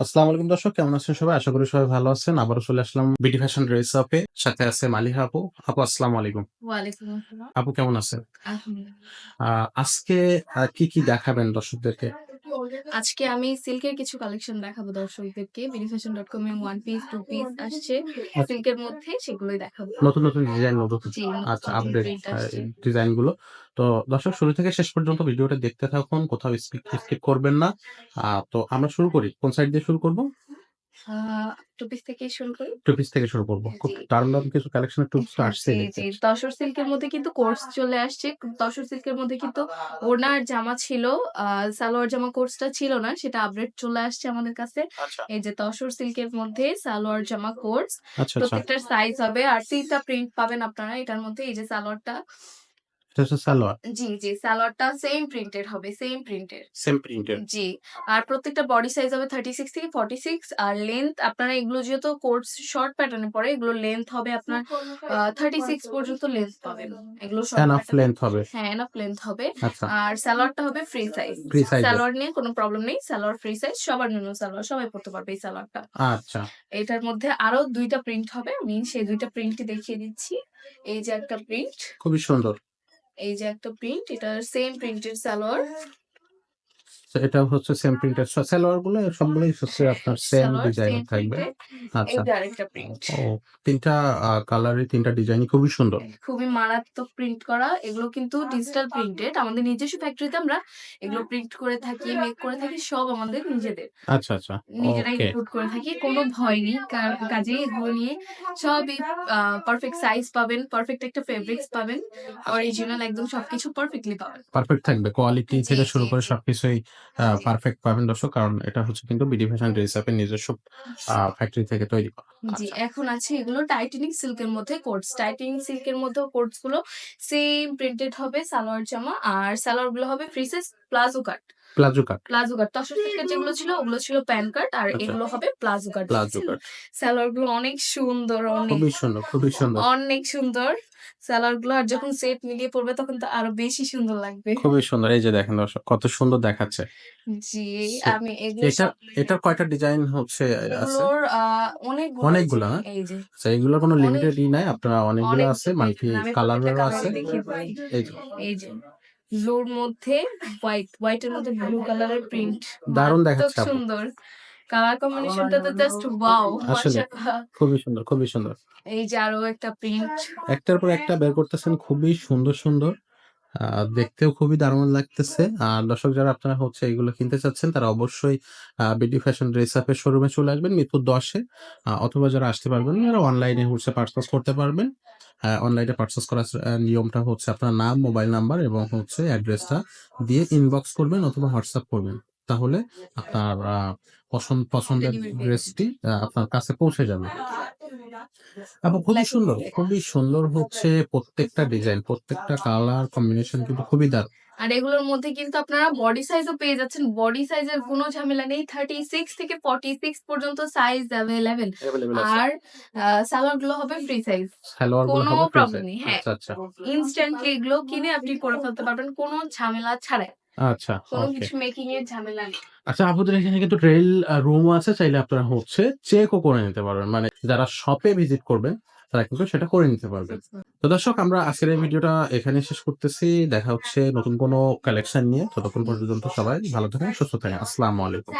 আসসালামু আলাইকুম দর্শক কেমন আছেন সবাই? আশা করি সবাই ভালো আছেন। আবারও চলে আসলাম বিডি ফ্যাশন ড্রেস আপে সাথে আছে মালিহা আপু। আপু আসসালামু আলাইকুম। আপু কেমন আছেন? আহ, আজকে কি কি দেখাবেন দর্শকদেরকে? আজকে আমি সিল্কের কিছু কালেকশন দেখাবো দর্শকদেরকে। বেনিফিশন ডট কম এ ওয়ান পিস টু পিস আসছে। সিল্কের মধ্যে সেগুলোই দেখাবো। নতুন নতুন ডিজাইন নতুন আচ্ছা আপডেট ডিজাইনগুলো। তো দর্শক শুরু থেকে শেষ পর্যন্ত ভিডিওটা দেখতে থাকুন। কোথাও স্কিপ স্কিপ করবেন না। তো আমরা শুরু করি। কোন সাইড দিয়ে শুরু করব? টু পিস থেকে শুরু করি। টু পিস থেকে শুরু করব। খুব জি। দারুণ দারুণ কিছু কালেকশন টু পিস আসছে। জি তসর সিল্কের মধ্যে কিন্তু কোর্স চলে আসছে। তসর সিল্কের মধ্যে কিন্তু ওনার জামা ছিল আহ, সালোয়ার জামা কোর্সটা ছিল না সেটা আপডেট চলে আসছে আমাদের কাছে। আচ্ছা। এই যে তসর সিল্কের মধ্যে সালোয়ার জামা কোর্স। আচ্ছা আচ্ছা। প্রত্যেকটার সাইজ হবে। আর তিনটা প্রিন্ট পাবেন আপনারা এটার মধ্যে এই যে সালোয়ারটা। এটা হচ্ছে সালোয়ার। জি জি সালোয়ারটা সেম প্রিন্টেড হবে সেম প্রিন্টের সেম প্রিন্টের জি আর প্রত্যেকটা বডি সাইজ হবে থার্টি সিক্স থেকে ফর্টি সিক্স আর লেন্থ আপনারা এগুলো যেহেতু কোর্স শর্ট প্যাটার্নে পড়ে এগুলো লেন্থ হবে আপনার থার্টি সিক্স পর্যন্ত লেন্থ পাবেন। এগুলো short এনাফ লেন্থ হবে। হ্যাঁ এনাফ লেন্থ হবে। আচ্ছা। আর সালোয়ারটা হবে free size free size salwar নিয়ে কোনো প্রবলেম নেই সালোয়ার ফ্রি সাইজ সবার জন্য সালোয়ার সবাই পড়তে পারবে এই সালোয়ারটা। আচ্ছা। এটার মধ্যে আরও দুইটা প্রিন্ট হবে আমি সেই দুইটা প্রিন্টই দেখিয়ে দিচ্ছি। এই যে একটা প্রিন্ট খুবই সুন্দর। এই যে একটা প্রিন্ট এটা সেম প্রিন্টের সালোয়ার এটা হচ্ছে সেম প্রিন্টের সালোয়ারগুলো সবগুলোই হচ্ছে আপনার সেম ডিজাইন থাকবে। আচ্ছা। আরেকটা প্রিন্ট ও তিনটা কালারের তিনটা ডিজাইনই খুবই সুন্দর। খুবই মারাত্মক প্রিন্ট করা। এগুলো কিন্তু ডিজিটাল প্রিন্টেড আমাদের নিজস্ব ফ্যাক্টরিতে আমরা এগুলো প্রিন্ট করে থাকি মেক করে থাকি সব আমাদের নিজেদের। আচ্ছা আচ্ছা। নিজেরাই ইনক্লুড করে থাকি কোনো ভয় নেই। কার- কাজে এগুলো নিয়ে সবই পারফেক্ট সাইজ পাবেন পারফেক্ট একটা ফেব্রিক্স পাবেন। অরিজিনাল একদম সবকিছু পারফেক্টলি পাবেন। পারফেক্ট থাকবে। কোয়ালিটি থেকে শুরু করে সবকিছুই পারফেক্ট পাবেন দর্শক। কারণ এটা হচ্ছে কিন্তু বিডি ফ্যাশন ড্রেস আপের নিজস্ব ফ্যাক্টরি থেকে তৈরি করা। জি আচ্ছা। এখন আছে এগুলো টাইটানিক সিল্কের মধ্যে কোটস টাইটানিক সিল্কের মধ্যে কোটসগুলো সেম প্রিন্টেড হবে সালোয়ার জামা। আর সালোয়ারগুলো হবে free size palazzo cut palazzo cut palazzo cut tussar যেগুলো ছিল ওগুলো ছিল প্যান কাট আর আচ্ছা। এগুলো হবে প্লাজো কাট প্লাজো কাট সালোয়ারগুলো অনেক সুন্দর অনেক খুবই সুন্দর খুবই সুন্দর। অনেক সুন্দর। গুলো আর যখন সেট মিলিয়ে পড়বে তখন তো আরও বেশি সুন্দর লাগবে। খুবই সুন্দর। এই যে দেখেন দর্শক কত সুন্দর দেখাচ্ছে। জি আমি এগুলো এটা সব- কয়টা ডিজাইন হচ্ছে আছে? অনেকগুলো অনেকগুলো। হ্যাঁ? এই যে। আচ্ছা, এগুলোর কোনো লিমিটেডই নাই আপনারা অনেকগুলো আছে মাল্টি কালারেরও আছে। colour এই যে। এই যে। ব্লুর মধ্যে হোয়াইট হোয়াইটের মধ্যে ব্লু কালারের প্রিন্ট। দারুণ দেখাচ্ছে। সুন্দর। কালার কম্বিনেশনটা তো জাস্ট ওয়াও আসলে। খুবই সুন্দর খুবই সুন্দর। এই যে আরও একটা প্রিন্ট। একটার পর একটা বের করতেছেন খুবই সুন্দর সুন্দর। দেখতেও খুবই দারুণ লাগতেছে। আর দর্শক যারা আপনারা হচ্ছে এগুলো কিনতে চাচ্ছেন, তারা অবশ্যই বিডি ফ্যাশন ড্রেস আপের শোরুমে চলে আসবেন, মিরপুর দশে। অথবা যারা আসতে পারবেন যারা অনলাইনে হচ্ছে পার্চেস করতে পারবেন। অনলাইনে পার্চেস করার নিয়মটা হচ্ছে আপনার নাম মোবাইল নাম্বার এবং হচ্ছে অ্যাড্রেসটা দিয়ে ইনবক্স করবেন অথবা হোয়াটসঅ্যাপ করবেন। তাহলে আপনার আহ, পছন্দ পছন্দের ড্রেসটি আপনার কাছে পৌঁছে যাবে। আপু খুবই সুন্দর খুবই সুন্দর হচ্ছে প্রত্যেকটা ডিজাইন প্রত্যেকটা কালার কম্বিনেশন কিন্তু খুবই দারুণ। আর এগুলোর মধ্যে কিন্তু আপনারা বডি সাইজও পেয়ে যাচ্ছেন। বডি সাইজের কোনো ঝামেলা নেই। থার্টি সিক্স থেকে ফর্টি সিক্স পর্যন্ত সাইজ অ্যাভেলেবেল আর সালোয়ারগুলো হবে ফ্রি সাইজ সালোয়ারগুলো কোনো size। নেই, হ্যাঁ। আচ্ছা আচ্ছা। ইনস্ট্যান্টলি এগুলো কিনে আপনি করে ফেলতে পারবেন। কোনো ঝামেলা ছাড়াই। আচ্ছা কোনো ওকে কিছু মেকিং এর ঝামেলা নেই। আচ্ছা আপনাদের এখানে কিন্তু ট্রেল রুম আছে চাইলে আপনারা হচ্ছে চেকও করে নিতে পারবেন। মানে যারা শপে ভিজিট করবেন তারা কিন্তু সেটা করে নিতে পারবেন। তো দর্শক আমরা আজকের এই ভিডিওটা এখানে শেষ করতেছি। দেখা হচ্ছে নতুন কোনো কালেকশন নিয়ে। ততক্ষণ পর্যন্ত সবাই ভালো থাকেন সুস্থ থাকেন। আসসালামু আলাইকুম।